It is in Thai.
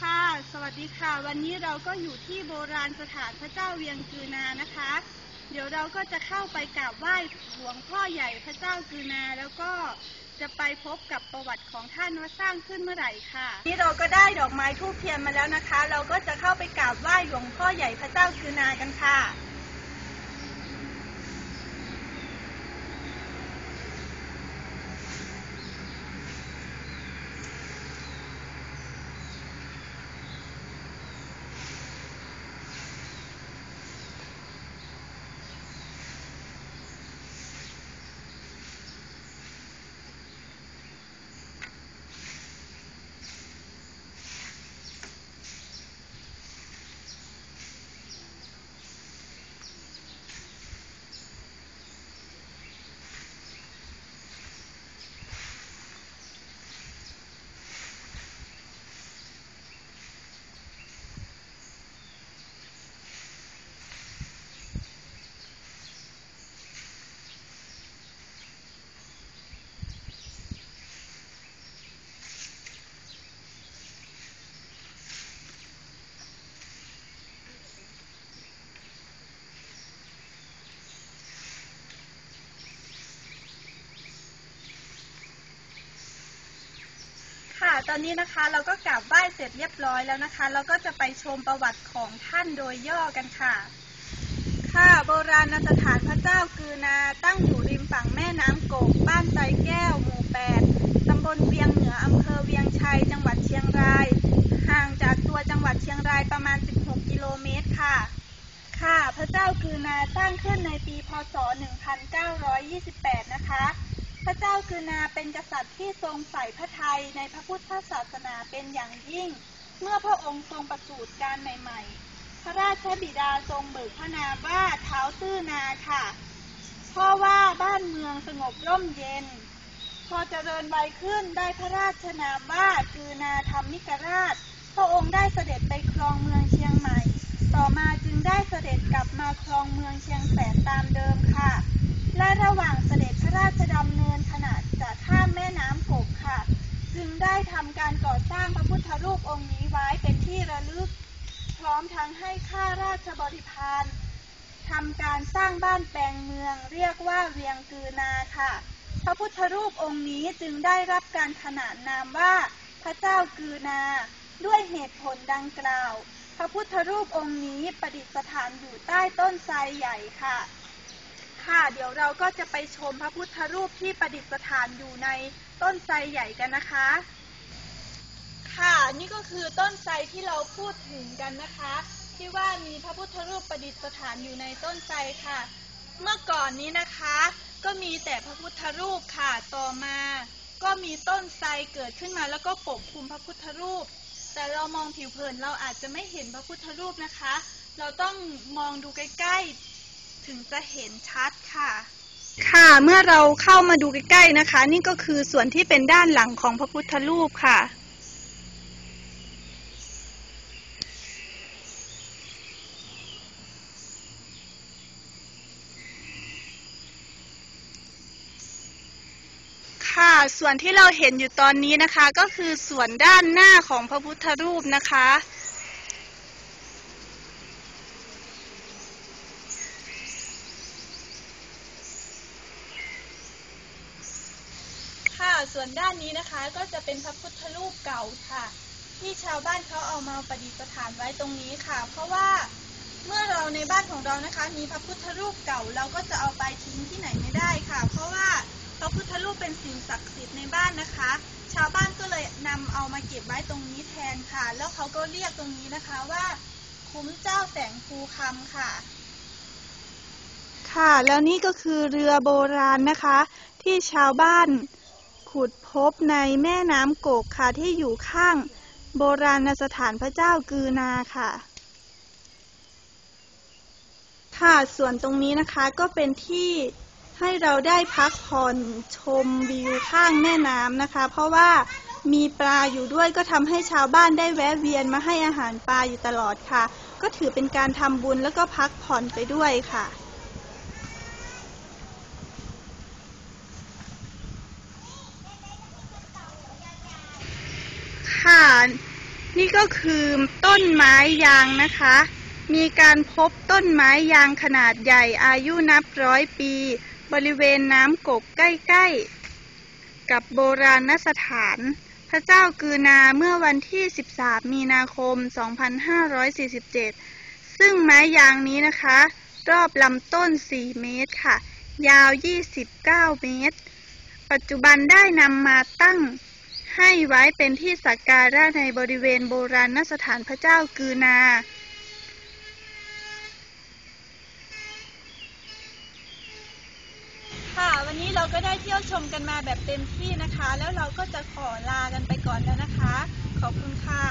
ค่ะ สวัสดีค่ะ วันนี้เราก็อยู่ที่โบราณสถานพระเจ้าเวียงกือนานะคะ เดี๋ยวเราก็จะเข้าไปกราบไหว้หลวงพ่อใหญ่พระเจ้ากือนา แล้วก็จะไปพบกับประวัติของท่านว่าสร้างขึ้นเมื่อไหร่ค่ะ นี่เราก็ได้ดอกไม้ทูบเทียนมาแล้วนะคะ เราก็จะเข้าไปกราบไหว้หลวงพ่อใหญ่พระเจ้ากือนากันค่ะ ค่ะ ตอนนี้นะคะเราก็กราบไหว้เสร็จเรียบร้อยแล้วนะคะ เราก็จะไปชมประวัติของท่านโดยย่อกันค่ะ ค่ะโบราณสถานพระเจ้ากือนาตั้งอยู่ริมฝั่งแม่น้ำโกกบ้านไซแก้ว หมู่8ตำบลเวียงเหนืออำเภอเวียงชัย จังหวัดเชียงราย ห่างจากตัวจังหวัดเชียงรายประมาณ 16 กิโลเมตรค่ะ ค่ะ พระเจ้ากือนาสร้างขึ้นในปีพศ 1928 นะคะ พระเจ้ากือนาเป็นกษัตริย์ที่ทรงใส่พระทัยในพระพุทธศาสนาเป็นอย่างยิ่ง เมื่อพระองค์ทรงประสูติการใหม่ ๆ พระราชบิดาทรงเบิกพระนามว่าเท้าตื้อนาค่ะ เพราะว่าบ้านเมืองสงบร่มเย็น พอเจริญวัยขึ้นได้พระราชนามว่ากือนาธรรมิกราช พระองค์ได้เสด็จไปครองเมืองเชียงใหม่ ต่อมาจึงได้เสด็จกลับมาครองเมืองเชียงแสนตามเดิมค่ะ และระหว่าง ด็จำเนินขณะจะข้ามแม่น้ำกกค่ะ จึงได้ทำการก่อสร้างพระพุทธรูปองค์นี้ไว้เป็นที่ระลึก พร้อมทั้งให้ข้าราชบริพารทำการสร้างบ้านแปลงเมืองเรียกว่าเวียงกือนาค่ะ พระพุทธรูปองค์นี้จึงได้รับการขนานนามว่าพระเจ้ากือนา ด้วยเหตุผลดังกล่าว พระพุทธรูปองค์นี้ประดิษฐานอยู่ใต้ต้นไทรใหญ่ค่ะ ค่ะ เดี๋ยวเราก็จะไปชมพระพุทธรูปที่ประดิษฐานอยู่ในต้นไทรใหญ่กันนะคะ ค่ะนี่ก็คือต้นไทรที่เราพูดถึงกันนะคะ ที่ว่ามีพระพุทธรูปประดิษฐานอยู่ในต้นไทรค่ะ เมื่อก่อนนี้นะคะ ก็มีแต่พระพุทธรูปค่ะต่อมา ก็มีต้นไทรเกิดขึ้นมาแล้วก็ปกคลุมพระพุทธรูป แต่เรามองผิวเผินเราอาจจะไม่เห็นพระพุทธรูปนะคะ เราต้องมองดูใกล้ๆ ถึงจะเห็นชัดค่ะ ค่ะ เมื่อเราเข้ามาดูใกล้ๆนะคะ นี่ก็คือส่วนที่เป็นด้านหลังของพระพุทธรูปค่ะ ค่ะ ส่วนที่เราเห็นอยู่ตอนนี้นะคะ ก็คือส่วนด้านหน้าของพระพุทธรูปนะคะ ส่วนด้านนี้นะคะก็จะเป็นพระพุทธรูปเก่าค่ะ ที่ชาวบ้านเขาเอามาประดิษฐานไว้ตรงนี้ค่ะ เพราะว่าเมื่อเราในบ้านของเรานะคะ มีพระพุทธรูปเก่าเราก็จะเอาไปทิ้งที่ไหนไม่ได้ค่ะ เพราะว่าพระพุทธรูปเป็นสิ่งศักดิ์สิทธิ์ในบ้านนะคะ ชาวบ้านก็เลยนำเอามาเก็บไว้ตรงนี้แทนค่ะ แล้วเขาก็เรียกตรงนี้นะคะว่าคุ้มเจ้าแสงภูคำค่ะ ค่ะ แล้วนี่ก็คือเรือโบราณนะคะ ที่ชาวบ้าน ขุดพบในแม่น้ำโกกค่ะที่อยู่ข้างโบราณสถานพระเจ้ากือนาค่ะ ค่ะส่วนตรงนี้นะคะก็เป็นที่ให้เราได้พักผ่อนชมวิวข้างแม่น้ำนะคะ เพราะว่ามีปลาอยู่ด้วยก็ทำให้ชาวบ้านได้แวะเวียนมาให้อาหารปลาอยู่ตลอดค่ะ ก็ถือเป็นการทำบุญแล้วก็พักผ่อนไปด้วยค่ะ ค่ะ นี่ก็คือต้นไม้ยางนะคะ มีการพบต้นไม้ยางขนาดใหญ่อายุนับร้อยปี บริเวณน้ำกกใกล้ๆ กับโบราณสถาน พระเจ้ากือนาเมื่อวันที่ 13 มีนาคม 2547 ซึ่งไม้ยางนี้นะคะ รอบลำต้น 4 เมตรค่ะ ยาว 29 เมตร ปัจจุบันได้นำมาตั้ง ให้ไว้เป็นที่สักการะในบริเวณโบราณสถานพระเจ้ากือนา ค่ะ วันนี้เราก็ได้เที่ยวชมกันมาแบบเต็มที่นะคะ แล้วเราก็จะขอลากันไปก่อนแล้วนะคะ ขอบคุณค่ะ